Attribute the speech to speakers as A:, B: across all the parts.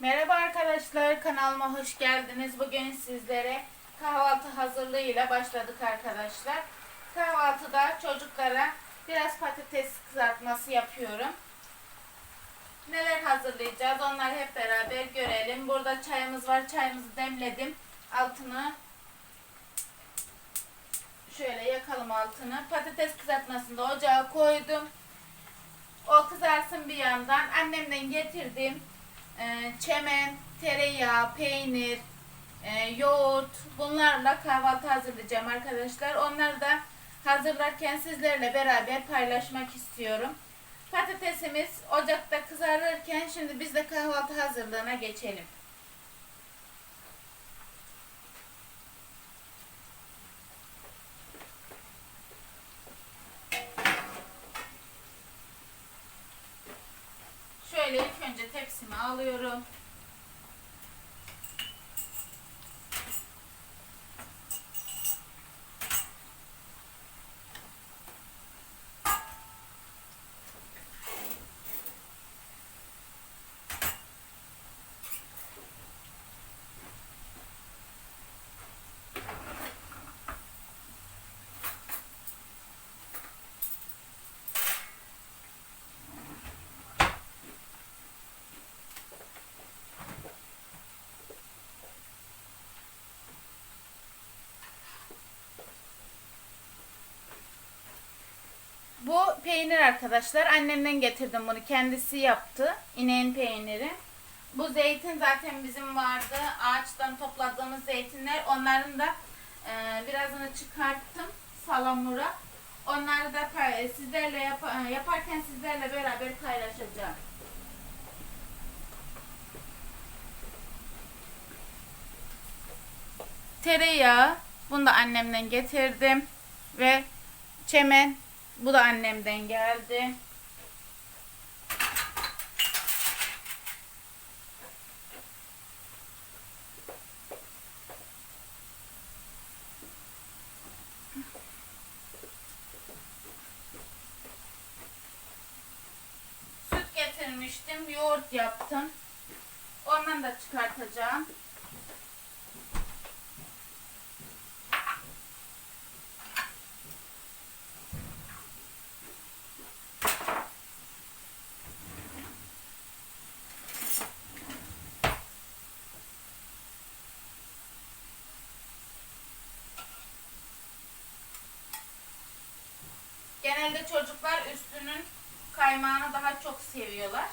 A: Merhaba arkadaşlar kanalıma hoş geldiniz. Bugün sizlere kahvaltı hazırlığıyla başladık arkadaşlar. Kahvaltıda çocuklara biraz patates kızartması yapıyorum. Neler hazırlayacağız onları hep beraber görelim. Burada çayımız var. Çayımızı demledim. Altını şöyle yakalım altını. Patates kızartmasını da ocağa koydum. O kızarsın bir yandan. Annemden getirdim e, çemen, tereyağı, peynir, e, yoğurt bunlarla kahvaltı hazırlayacağım arkadaşlar. Onları da hazırlarken sizlerle beraber paylaşmak istiyorum. Patatesimiz ocakta kızarırken şimdi biz de kahvaltı hazırlığına geçelim. Şöyle ilk önce tepsimi alıyorum. Bu peynir arkadaşlar. Annemden getirdim bunu. Kendisi yaptı. İneğin peyniri. Bu zeytin zaten bizim vardı. Ağaçtan topladığımız zeytinler. Onların da e, birazını çıkarttım. Salamura. Onları da pay- sizlerle yap- e, yaparken sizlerle beraber paylaşacağım. Tereyağı. Bunu da annemden getirdim. Ve çemen. Bu da annemden geldi. Süt getirmiştim. Yoğurt yaptım. Ondan da çıkartacağım. Genelde çocuklar üstünün kaymağını daha çok seviyorlar.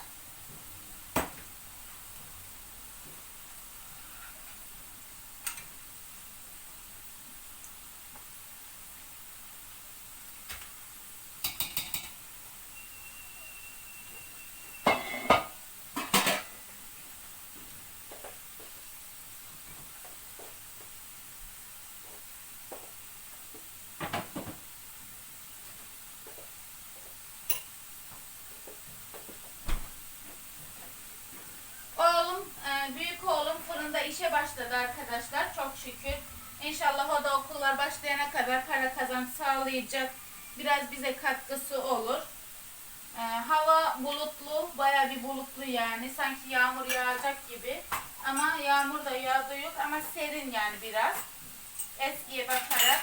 A: Oğlum, e, büyük oğlum fırında işe başladı arkadaşlar. Çok şükür. İnşallah o da okullar başlayana kadar para kazanç sağlayacak. Biraz bize katkısı olur. E, hava bulutlu, baya bir bulutlu yani. Sanki yağmur yağacak gibi. Ama yağmur da yağdığı yok ama serin yani biraz. Eskiye bakarak.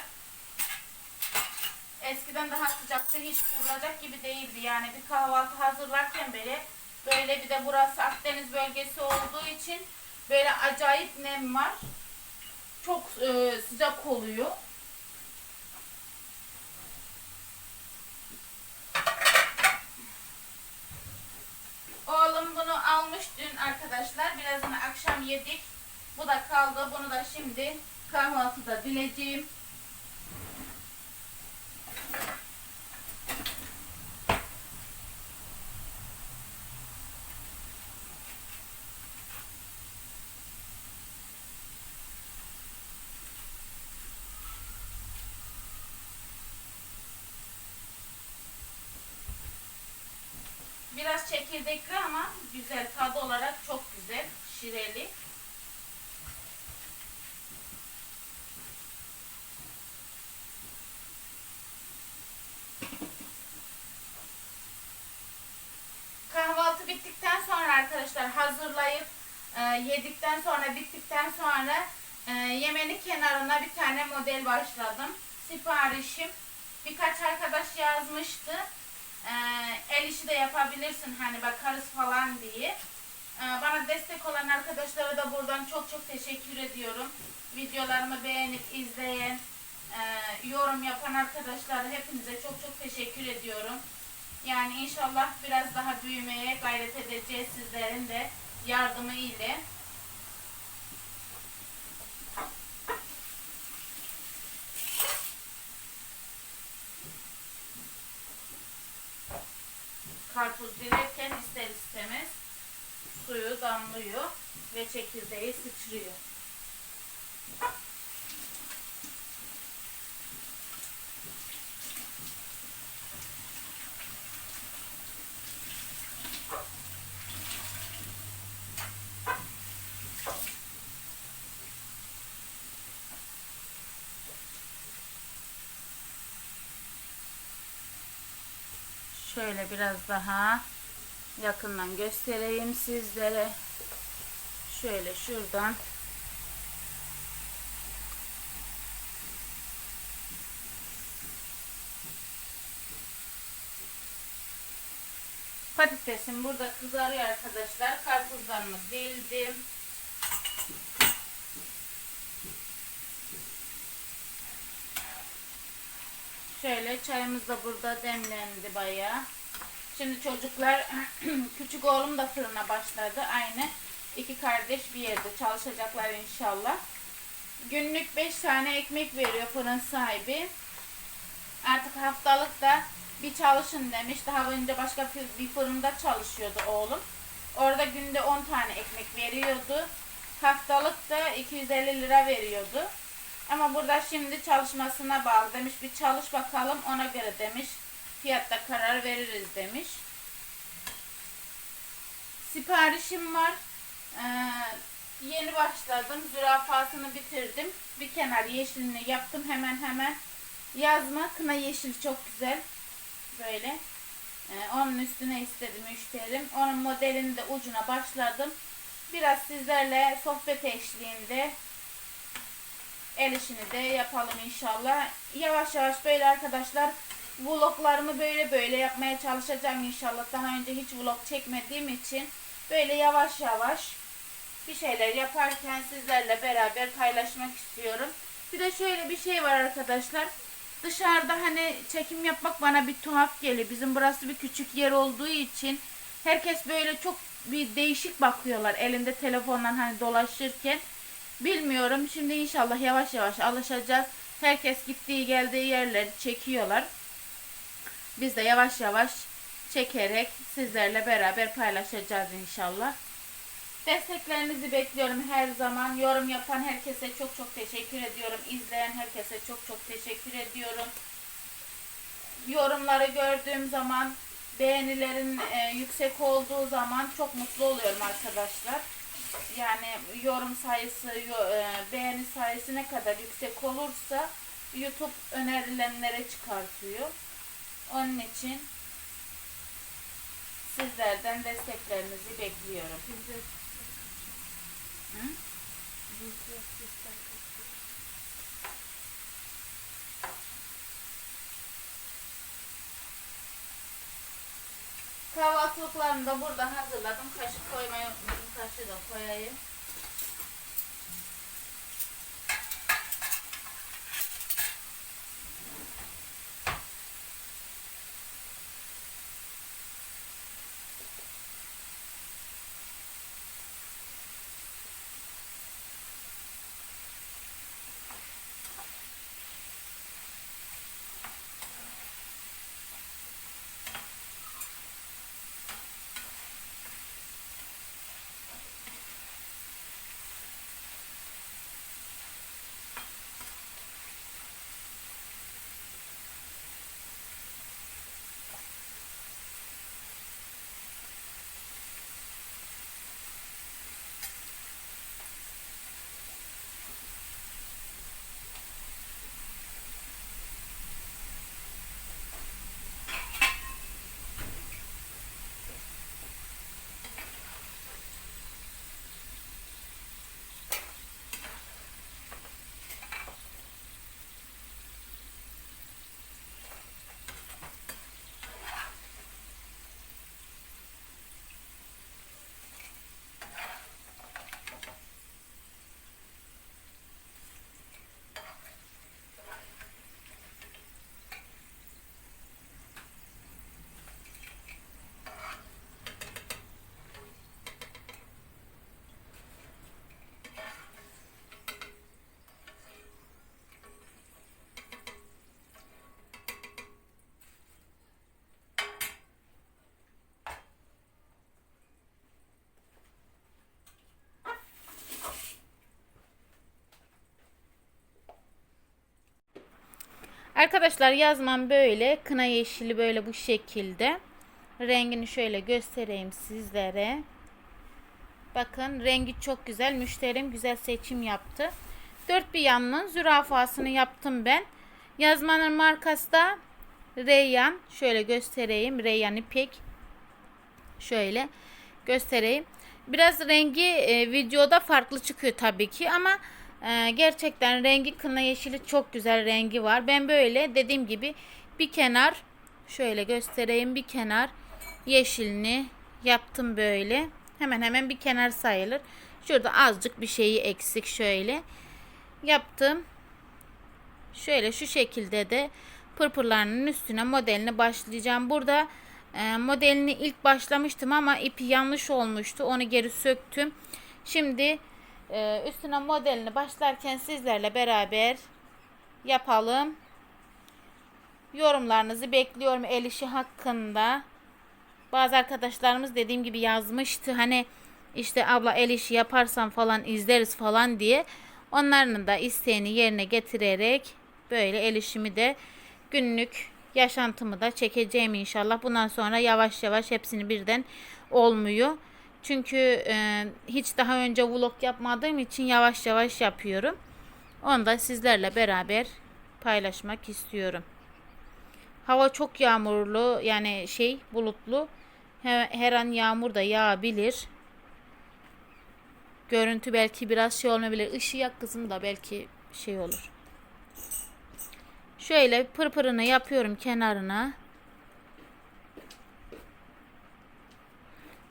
A: Eskiden daha sıcaktı hiç durulacak gibi değildi. Yani bir kahvaltı hazırlarken bile böyle bir de burası Akdeniz bölgesi olduğu için böyle acayip nem var. Çok e, sıcak oluyor. Oğlum bunu almış dün arkadaşlar. Birazını akşam yedik. Bu da kaldı. Bunu da şimdi kahvaltıda dileceğim. Biraz çekirdekli ama güzel. Tadı olarak çok güzel. Şireli. Kahvaltı bittikten sonra arkadaşlar hazırlayıp e, yedikten sonra bittikten sonra e, yemeğin kenarına bir tane model başladım. Siparişim birkaç arkadaş yazmıştı. E, el işi de yapabilirsin hani bakarız falan diye. E, bana destek olan arkadaşlara da buradan çok çok teşekkür ediyorum. Videolarımı beğenip izleyen, e, yorum yapan arkadaşlara hepinize çok çok teşekkür ediyorum. Yani inşallah biraz daha büyümeye gayret edeceğiz sizlerin de yardımı ile. Karpuz dilerken ister istemez suyu damlıyor ve çekirdeği sıçrıyor. Şöyle biraz daha yakından göstereyim sizlere. Şöyle şuradan Patatesim burada kızarıyor arkadaşlar. Karpuzlarımı dildim. Şöyle çayımız da burada demlendi bayağı. Şimdi çocuklar küçük oğlum da fırına başladı. Aynı iki kardeş bir yerde çalışacaklar inşallah. Günlük 5 tane ekmek veriyor fırın sahibi. Artık haftalık da bir çalışın demiş. Daha önce başka bir fırında çalışıyordu oğlum. Orada günde 10 tane ekmek veriyordu. Haftalık da 250 lira veriyordu. Ama burada şimdi çalışmasına bağlı demiş. Bir çalış bakalım ona göre demiş. Fiyatta karar veririz demiş. Siparişim var. Ee, yeni başladım. Zürafasını bitirdim. Bir kenar yeşilini yaptım hemen hemen. Yazma kına yeşil çok güzel. Böyle. Ee, onun üstüne istedi müşterim. Onun modelini de ucuna başladım. Biraz sizlerle sohbet eşliğinde el işini de yapalım inşallah. Yavaş yavaş böyle arkadaşlar vloglarımı böyle böyle yapmaya çalışacağım inşallah. Daha önce hiç vlog çekmediğim için böyle yavaş yavaş bir şeyler yaparken sizlerle beraber paylaşmak istiyorum. Bir de şöyle bir şey var arkadaşlar. Dışarıda hani çekim yapmak bana bir tuhaf geliyor. Bizim burası bir küçük yer olduğu için herkes böyle çok bir değişik bakıyorlar elinde telefondan hani dolaşırken. Bilmiyorum. Şimdi inşallah yavaş yavaş alışacağız. Herkes gittiği geldiği yerleri çekiyorlar. Biz de yavaş yavaş çekerek sizlerle beraber paylaşacağız inşallah. Desteklerinizi bekliyorum her zaman. Yorum yapan herkese çok çok teşekkür ediyorum. İzleyen herkese çok çok teşekkür ediyorum. Yorumları gördüğüm zaman, beğenilerin e, yüksek olduğu zaman çok mutlu oluyorum arkadaşlar. Yani yorum sayısı, e, beğeni sayısı ne kadar yüksek olursa YouTube önerilenlere çıkartıyor. Onun için sizlerden desteklerinizi bekliyorum. Hı? Kahvaltılıklarını da burada hazırladım. Kaşık koymayı unuttum. Kaşığı da koyayım. Arkadaşlar yazmam böyle. Kına yeşili böyle bu şekilde. Rengini şöyle göstereyim sizlere. Bakın rengi çok güzel. Müşterim güzel seçim yaptı. Dört bir yanının zürafasını yaptım ben. Yazmanın markası da Reyyan. Şöyle göstereyim. Reyyan ipek. Şöyle göstereyim. Biraz rengi e, videoda farklı çıkıyor tabii ki ama e, gerçekten rengi kına yeşili çok güzel rengi var. Ben böyle dediğim gibi bir kenar şöyle göstereyim bir kenar yeşilini yaptım böyle. Hemen hemen bir kenar sayılır. Şurada azıcık bir şeyi eksik şöyle yaptım. Şöyle şu şekilde de pırpırlarının üstüne modelini başlayacağım. Burada e, modelini ilk başlamıştım ama ipi yanlış olmuştu. Onu geri söktüm. Şimdi e, üstüne modelini başlarken sizlerle beraber yapalım. Yorumlarınızı bekliyorum el işi hakkında. Bazı arkadaşlarımız dediğim gibi yazmıştı. Hani işte abla el işi yaparsan falan izleriz falan diye. Onların da isteğini yerine getirerek böyle el işimi de günlük yaşantımı da çekeceğim inşallah. Bundan sonra yavaş yavaş hepsini birden olmuyor. Çünkü e, hiç daha önce vlog yapmadığım için yavaş yavaş yapıyorum. Onu da sizlerle beraber paylaşmak istiyorum. Hava çok yağmurlu yani şey bulutlu. Her, an yağmur da yağabilir. Görüntü belki biraz şey olmayabilir. Işığı yak kızım da belki şey olur. Şöyle pırpırını yapıyorum kenarına.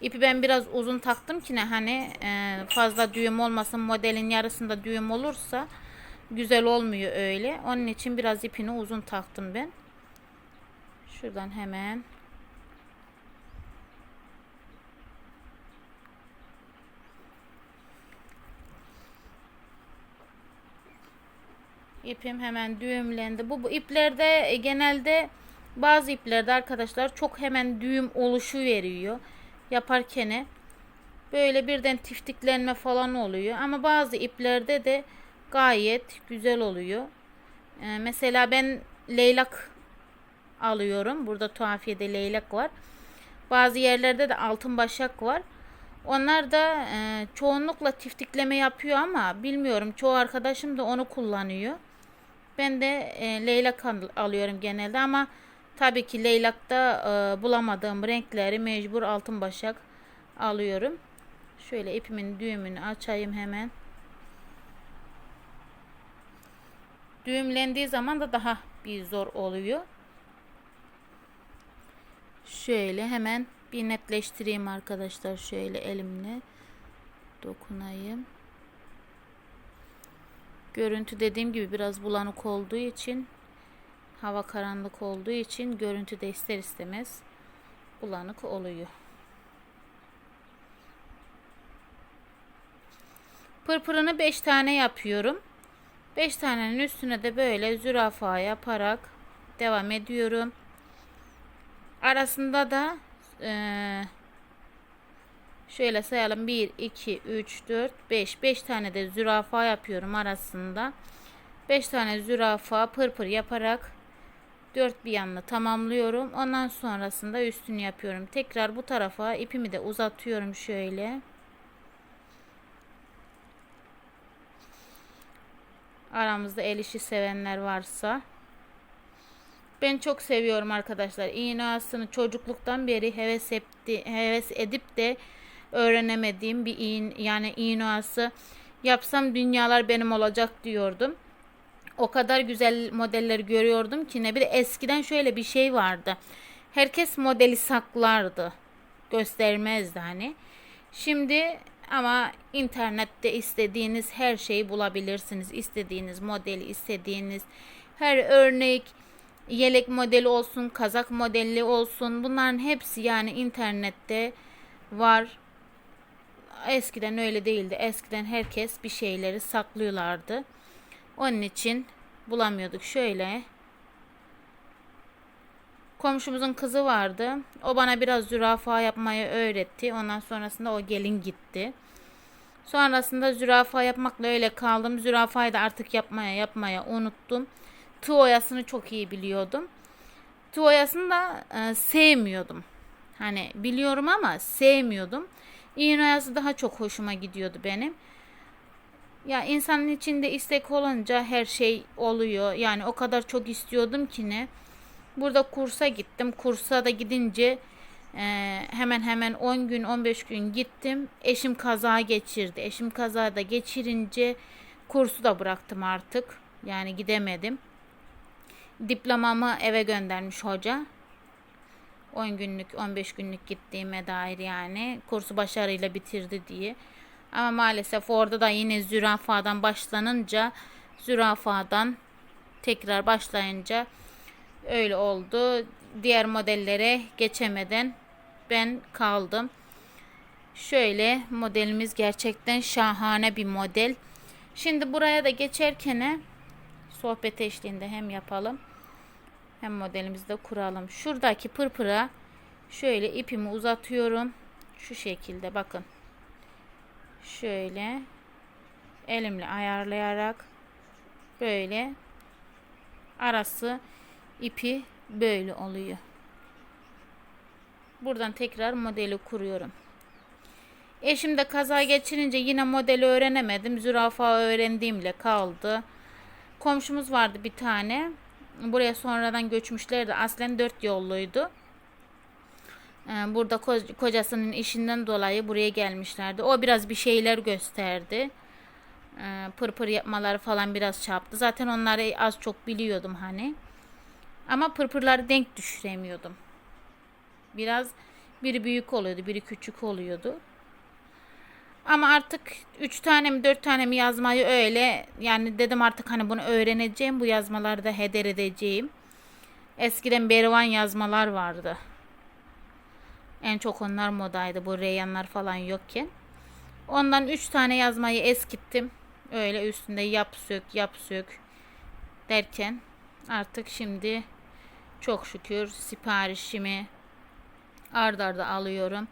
A: İpi ben biraz uzun taktım ki ne hani e, fazla düğüm olmasın modelin yarısında düğüm olursa güzel olmuyor öyle. Onun için biraz ipini uzun taktım ben. Şuradan hemen ipim hemen düğümlendi. Bu, bu iplerde e, genelde bazı iplerde arkadaşlar çok hemen düğüm oluşu veriyor. Yaparken böyle birden tiftiklenme falan oluyor. Ama bazı iplerde de gayet güzel oluyor. Ee, mesela ben leylak alıyorum. Burada tuhafiyede leylak var. Bazı yerlerde de altın başak var. Onlar da e, çoğunlukla tiftikleme yapıyor ama bilmiyorum çoğu arkadaşım da onu kullanıyor. Ben de e, leylak alıyorum genelde ama tabii ki leylakta e, bulamadığım renkleri mecbur altın başak alıyorum. Şöyle ipimin düğümünü açayım hemen. Düğümlendiği zaman da daha bir zor oluyor. Şöyle hemen bir netleştireyim arkadaşlar. Şöyle elimle dokunayım. Görüntü dediğim gibi biraz bulanık olduğu için hava karanlık olduğu için görüntü de ister istemez bulanık oluyor. Pırpırını 5 tane yapıyorum. 5 tanenin üstüne de böyle zürafa yaparak devam ediyorum. Arasında da ee, Şöyle sayalım. 1, 2, 3, 4, 5. 5 tane de zürafa yapıyorum arasında. 5 tane zürafa pırpır yaparak dört bir yanını tamamlıyorum. Ondan sonrasında üstünü yapıyorum. Tekrar bu tarafa ipimi de uzatıyorum şöyle. Aramızda el işi sevenler varsa. Ben çok seviyorum arkadaşlar. İğne çocukluktan beri heves, etti, heves edip de öğrenemediğim bir iğn yani iğnoası yapsam dünyalar benim olacak diyordum. O kadar güzel modeller görüyordum ki ne bir de eskiden şöyle bir şey vardı. Herkes modeli saklardı. Göstermezdi hani. Şimdi ama internette istediğiniz her şeyi bulabilirsiniz. İstediğiniz modeli, istediğiniz her örnek yelek modeli olsun, kazak modeli olsun. Bunların hepsi yani internette var. Eskiden öyle değildi. Eskiden herkes bir şeyleri saklıyorlardı. Onun için bulamıyorduk. Şöyle komşumuzun kızı vardı. O bana biraz zürafa yapmayı öğretti. Ondan sonrasında o gelin gitti. Sonrasında zürafa yapmakla öyle kaldım. Zürafayı da artık yapmaya yapmaya unuttum. tığ oyasını çok iyi biliyordum. Tığ oyasını da e, sevmiyordum. Hani biliyorum ama sevmiyordum. İğne oyası daha çok hoşuma gidiyordu benim. Ya insanın içinde istek olunca her şey oluyor. Yani o kadar çok istiyordum ki ne. Burada kursa gittim. Kursa da gidince e, hemen hemen 10 gün 15 gün gittim. Eşim kaza geçirdi. Eşim kazada geçirince kursu da bıraktım artık. Yani gidemedim. Diplomamı eve göndermiş hoca. 10 günlük 15 günlük gittiğime dair yani kursu başarıyla bitirdi diye. Ama maalesef orada da yine zürafadan başlanınca zürafadan tekrar başlayınca öyle oldu. Diğer modellere geçemeden ben kaldım. Şöyle modelimiz gerçekten şahane bir model. Şimdi buraya da geçerken sohbet eşliğinde hem yapalım hem modelimizi de kuralım. Şuradaki pırpıra şöyle ipimi uzatıyorum. Şu şekilde bakın. Şöyle elimle ayarlayarak böyle arası ipi böyle oluyor. Buradan tekrar modeli kuruyorum. Eşim de kaza geçirince yine modeli öğrenemedim. Zürafa öğrendiğimle kaldı. Komşumuz vardı bir tane. Buraya sonradan göçmüşlerdi. Aslen dört yolluydu. Ee, Burada ko- kocasının işinden dolayı buraya gelmişlerdi. O biraz bir şeyler gösterdi. Ee, Pırpır yapmaları falan biraz çarptı. Zaten onları az çok biliyordum hani. Ama pırpırları denk düşüremiyordum. Biraz biri büyük oluyordu, biri küçük oluyordu. Ama artık 3 tane mi 4 tane mi yazmayı öyle yani dedim artık hani bunu öğreneceğim bu yazmaları da heder edeceğim. Eskiden bervan yazmalar vardı. En çok onlar modaydı bu reyyanlar falan yokken. Ondan 3 tane yazmayı eskittim. Öyle üstünde yap sök yap sök derken artık şimdi çok şükür siparişimi ard arda alıyorum.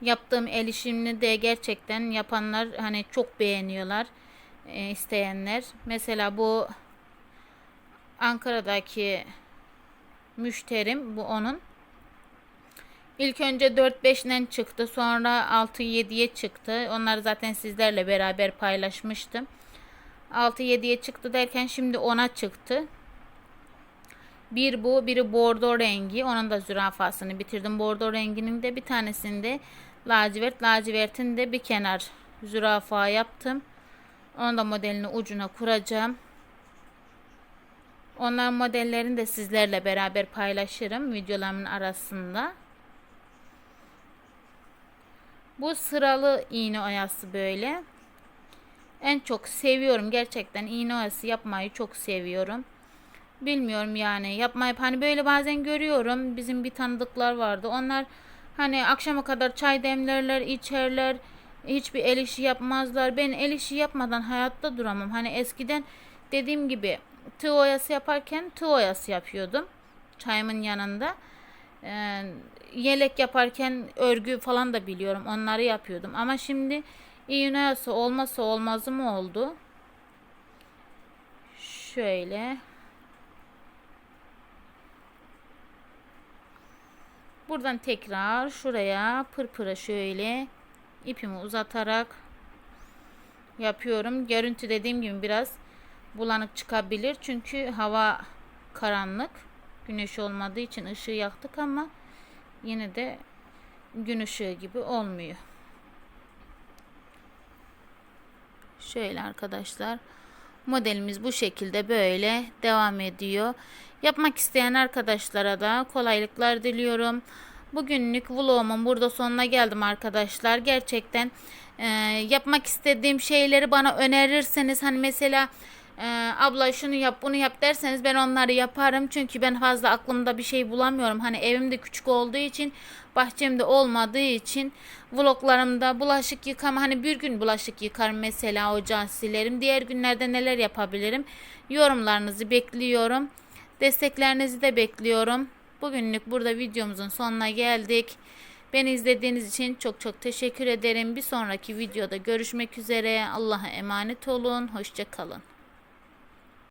A: Yaptığım el işini de gerçekten yapanlar hani çok beğeniyorlar e, isteyenler. Mesela bu Ankara'daki müşterim bu onun. İlk önce 4-5'den çıktı. Sonra 6-7'ye çıktı. Onları zaten sizlerle beraber paylaşmıştım. 6-7'ye çıktı derken şimdi 10'a çıktı. Bir bu, biri bordo rengi. Onun da zürafasını bitirdim. Bordo renginin de bir tanesinde lacivert. Lacivertin de bir kenar zürafa yaptım. Onun da modelini ucuna kuracağım. Onların modellerini de sizlerle beraber paylaşırım videolarımın arasında. Bu sıralı iğne oyası böyle. En çok seviyorum gerçekten iğne oyası yapmayı çok seviyorum. Bilmiyorum yani yapmayı hani böyle bazen görüyorum bizim bir tanıdıklar vardı. Onlar hani akşama kadar çay demlerler, içerler. Hiçbir el işi yapmazlar. Ben el işi yapmadan hayatta duramam. Hani eskiden dediğim gibi tığ oyası yaparken tığ oyası yapıyordum. Çayımın yanında. Ee, yelek yaparken örgü falan da biliyorum. Onları yapıyordum. Ama şimdi iğne oyası olmazsa olmazı mı oldu? Şöyle. Buradan tekrar şuraya pırpıra şöyle ipimi uzatarak yapıyorum. Görüntü dediğim gibi biraz bulanık çıkabilir. Çünkü hava karanlık. Güneş olmadığı için ışığı yaktık ama yine de gün ışığı gibi olmuyor. Şöyle arkadaşlar. Modelimiz bu şekilde böyle devam ediyor. Yapmak isteyen arkadaşlara da kolaylıklar diliyorum. Bugünlük vlogumun burada sonuna geldim arkadaşlar. Gerçekten e, yapmak istediğim şeyleri bana önerirseniz hani mesela e, abla şunu yap bunu yap derseniz ben onları yaparım. Çünkü ben fazla aklımda bir şey bulamıyorum. Hani evim de küçük olduğu için bahçemde olmadığı için vloglarımda bulaşık yıkama hani bir gün bulaşık yıkarım mesela ocağı silerim. Diğer günlerde neler yapabilirim? Yorumlarınızı bekliyorum. Desteklerinizi de bekliyorum. Bugünlük burada videomuzun sonuna geldik. Beni izlediğiniz için çok çok teşekkür ederim. Bir sonraki videoda görüşmek üzere. Allah'a emanet olun. Hoşçakalın.